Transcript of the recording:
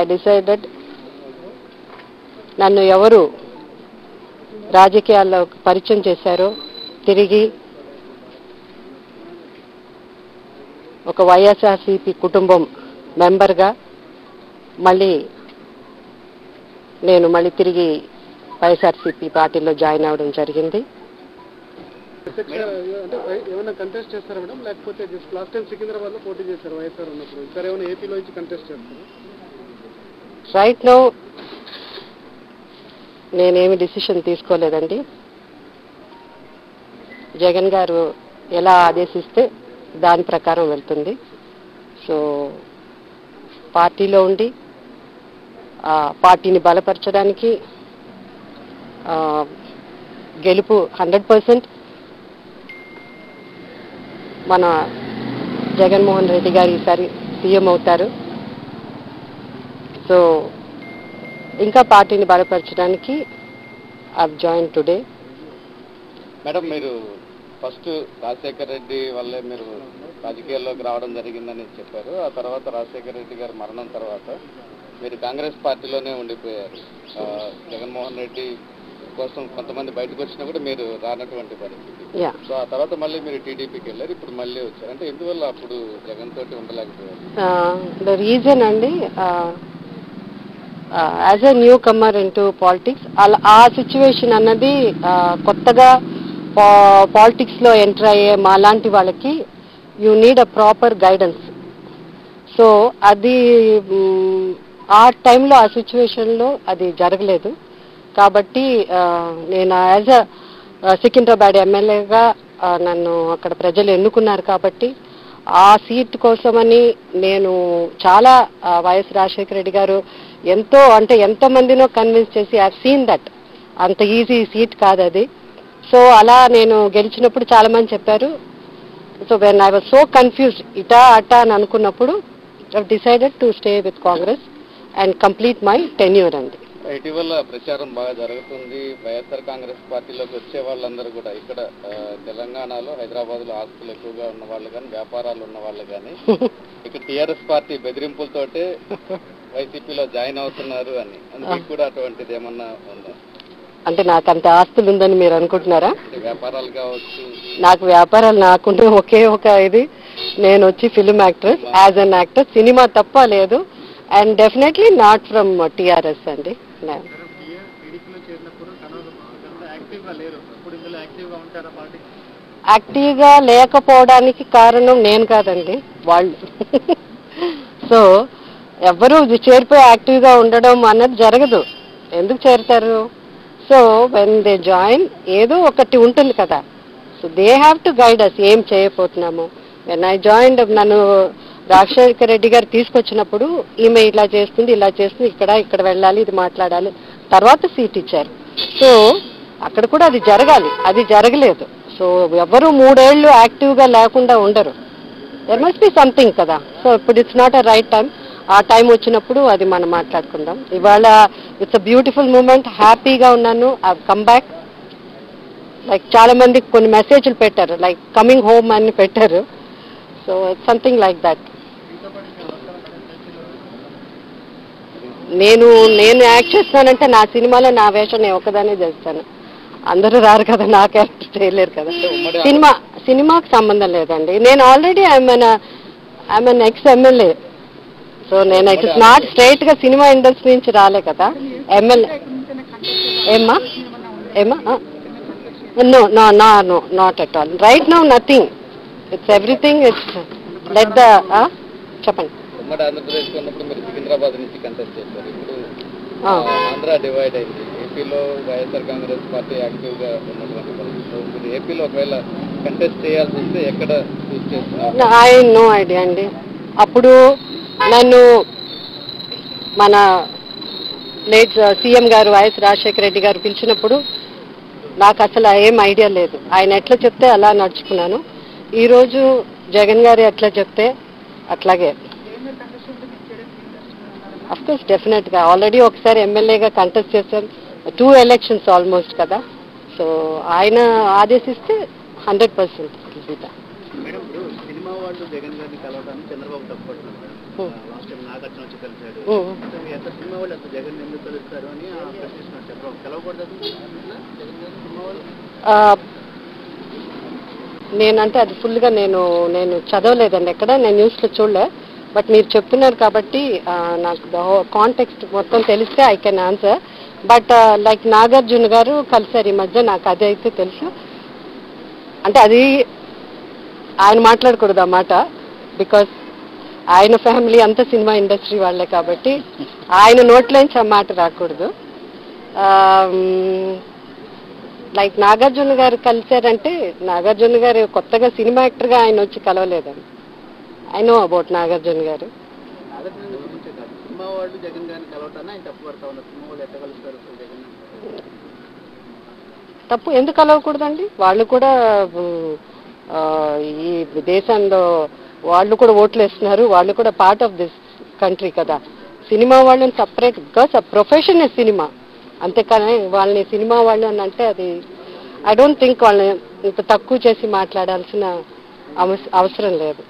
I decided నన్ను ఎవరు రాజకీయాల్లో పరిచయం చేశారో తిరిగి ఒక వైఎస్ఆర్సీపీ కుటుంబం మెంబర్గా మళ్ళీ నేను మళ్ళీ తిరిగి వైఎస్ఆర్సీపీ పార్టీలో జాయిన్ అవ్వడం జరిగింది. ప్రత్యక్ష అంటే ఏమైనా కంటెస్ట్ చేస్తారా మేడం లేకపోతే జస్ట్ లాస్ట్ టైం సికింద్రాబాద్లో పోటీ చేశారు వైఎస్ఆర్ ఉన్నప్పుడు. ఈసారి ఏమైనా ఏపీలో నుంచి కంటెస్ట్ చేస్తారా? రైట్ నో నేనేమి డిసిషన్ తీసుకోలేదండి. జగన్ గారు ఎలా ఆదేశిస్తే దాని ప్రకారం వెళ్తుంది. సో పార్టీలో ఉండి ఆ పార్టీని బలపరచడానికి గెలుపు హండ్రెడ్ పర్సెంట్ మన జగన్మోహన్ రెడ్డి గారు ఈసారి సీఎం అవుతారు. సో ఇంకా పార్టీని బలపరచడానికి ఐ జాయిన్ టుడే మేడం మీరు ఫస్ట్ రాజశేఖర్ రెడ్డి వల్లే మీరు రాజకీయాల్లోకి రావడం జరిగిందని చెప్పారు. ఆ తర్వాత రాజశేఖర రెడ్డి గారి మరణం తర్వాత మీరు కాంగ్రెస్ పార్టీలోనే ఉండిపోయారు. జగన్మోహన్ రెడ్డి కోసం కొంతమంది బయటకు వచ్చినా కూడా మీరు రానటువంటి పరిస్థితి. యా సో ఆ తర్వాత మళ్ళీ మీరు టీడీపీకి వెళ్ళారు. ఇప్పుడు మళ్ళీ వచ్చారు. అంటే ఎందువల్ల అప్పుడు జగన్ తోటి ఉండలేకపోయారు? రీజన్ అండి as a newcomer into politics అలా ఆ సిచ్యువేషన్ అన్నది కొత్తగా కొత్తగా పాలిటిక్స్లో ఎంటర్ అయ్యే మాలాంటి వాళ్ళకి you need a proper guidance so అది ఆ టైంలో ఆ సిచ్యువేషన్లో అది జరగలేదు. కాబట్టి నేను యాజ్ అ సికింద్రాబాద్ ఎమ్మెల్యేగా నన్ను అక్కడ ప్రజలు ఎన్నుకున్నారు కాబట్టి ఆ సీట్ కోసమని నేను చాలా వైఎస్ రాజశేఖర రెడ్డి గారు ఎంతో అంటే ఎంతో మందినో కన్విన్స్ చేసి ఐ సీన్ దట్ అంత ఈజీ సీట్ కాదు అది. సో అలా నేను గెలిచినప్పుడు చాలా మంది చెప్పారు. So when I was so confuse ఇటా అటా అని అనుకున్నప్పుడు decided to stay with Congress and complete my tenure అండి. ఇటీవల ప్రచారం బాగా జరుగుతుంది. వైఎస్ఆర్ కాంగ్రెస్ పార్టీలోకి వచ్చే వాళ్ళందరూ కూడా ఇక్కడ తెలంగాణలో హైదరాబాద్లో ఆస్తులు ఎక్కువగా ఉన్న వాళ్ళు కానీ వ్యాపారాలు ఉన్న వాళ్ళు కానీ ఇక్కడ టిఆర్ఎస్ పార్టీ బెదిరింపులతోటే వైసీపీలో జాయిన్ అవుతున్నారు అని. అందుకు కూడా అటువంటిది ఏమన్నా ఉందా? అంటే నాకు అంత ఆస్తులు ఉందని మీరు అనుకుంటున్నారా? వ్యాపారాలు కావచ్చు. నాకు వ్యాపారాలు నాకుండే ఒకే ఒక ఇది. నేను వచ్చి film actress as an actor cinema తప్ప లేదు. And definitely not from TRS అండి. యాక్టివ్గా లేకపోవడానికి కారణం నేను కాదండి వాళ్ళు. సో ఎవరు చేరిపోయి యాక్టివ్గా ఉండడం అన్నది జరగదు. ఎందుకు చేరుతారు? సో వెన్ దే జాయిన్ ఏదో ఒకటి ఉంటుంది కదా. So they have to guide us ఏం చేయబోతున్నాము. వెన్ ఐ జాయిన్ నన్ను రాజశేఖర రెడ్డి గారు తీసుకొచ్చినప్పుడు ఈమె ఇలా చేస్తుంది ఇలా చేస్తుంది ఇక్కడ ఇక్కడ వెళ్ళాలి ఇది మాట్లాడాలి. తర్వాత సీట్ ఇచ్చారు. సో అక్కడ కూడా అది జరగాలి అది జరగలేదు. సో ఎవరు మూడేళ్ళు యాక్టివ్గా లేకుండా ఉండరు. దెర్ మస్ట్ బి సంథింగ్ కదా. సో ఇప్పుడు it's not a right time ఆ టైం వచ్చినప్పుడు అది మనం మాట్లాడుకుందాం. ఇవాళ ఇట్స్ అ బ్యూటిఫుల్ మూమెంట్ హ్యాపీగా ఉన్నాను. ఐ కమ్ బ్యాక్ లైక్ చాలా మంది కొన్ని మెసేజ్లు పెట్టారు. లైక్ కమింగ్ హోమ్ అని పెట్టారు. So it's something like that నేను నేను యాక్ట్ చేస్తానంటే నా సినిమాలో నా వేషం నేను ఒకదానే చేస్తాను. అందరూ రారు కదా నా క్యారెక్టర్ చేయలేరు కదా. సినిమా సినిమాకి సంబంధం లేదండి. నేను already I'm I'm ex MLA so నేను ఇట్స్ నాట్ స్ట్రైట్గా సినిమా ఇండస్ట్రీ నుంచి రాలే కదా. ఎమ్మెల్యే ఏమ్మా? ఏమ్మా? No no no no not at all. Right no nothing. It's everything it's let the చెప్పండి. ఉమ్మడి ఆంధ్రప్రదేశ్ ఉన్నప్పుడు మీరు సికింద్రాబాద్ నుంచి కంటెస్ట్ చేశారు. ఇప్పుడు ఆంధ్ర డివైడ్ అయింది. ఏపీలో వైఎస్ఆర్ కాంగ్రెస్ పార్టీ యాక్టివ్గా ఉన్నటువంటి పరిస్థితుల్లో మీరు ఏపీలో ఒకవేళ కంటెస్ట్ చేయాల్సి వస్తే ఎక్కడ చూస్ చేస్తున్నారు? ఐ నో ఐడియా అండి. అప్పుడు నన్ను మన లేట్ సీఎం గారు వైఎస్ రాజశేఖర రెడ్డి గారు పిలిచినప్పుడు నాకు అసలు ఏం ఐడియా లేదు. ఆయన ఎట్లా చెప్తే అలా నడుచుకున్నాను. ఈరోజు జగన్ గారు ఎట్లా చెప్తే అట్లాగే. కోర్స్ డెఫినెట్గా ఆల్రెడీ ఒకసారి ఎమ్మెల్యేగా కంటెస్ట్ చేశాను టూ ఎలక్షన్స్ ఆల్మోస్ట్ కదా. సో ఆయన ఆదేశిస్తే హండ్రెడ్ పర్సెంట్ ఆ, నేనంటే అది ఫుల్గా నేను నేను చదవలేదండి ఎక్కడ. నేను న్యూస్లో చూడలే. బట్ మీరు చెప్తున్నారు కాబట్టి నాకు కాంటెక్స్ట్ మొత్తం తెలిస్తే I can answer but like Nagarjuna గారు కలిసారు ఈ మధ్య నాకు అదే అయితే తెలుసు. అంటే అది ఆయన మాట్లాడకూడదు ఆ మాట బికాస్ ఆయన ఫ్యామిలీ అంతా సినిమా ఇండస్ట్రీ వాళ్ళే కాబట్టి ఆయన నోట్లోంచి ఆ మాట రాకూడదు. Um, లైక్ నాగార్జున గారు కలిశారంటే నాగార్జున గారు కొత్తగా సినిమా యాక్టర్గా ఆయన వచ్చి కలవలేదండి. ఐ నో అబౌట్ నాగార్జున గారు. తప్పు ఎందుకు కలవకూడదండి? వాళ్ళు కూడా ఈ దేశంలో వాళ్ళు కూడా ఓట్లు వేస్తున్నారు. వాళ్ళు కూడా పార్ట్ ఆఫ్ దిస్ కంట్రీ కదా. సినిమా వాళ్ళని సపరేట్ బికాస్ ఆ ప్రొఫెషన్ సినిమా. అంతేకాని వాళ్ళని సినిమా వాళ్ళు అని అంటే అది ఐ డోంట్ థింక్ వాళ్ళని ఇంత తక్కువ చేసి మాట్లాడాల్సిన అవసరం లేదు.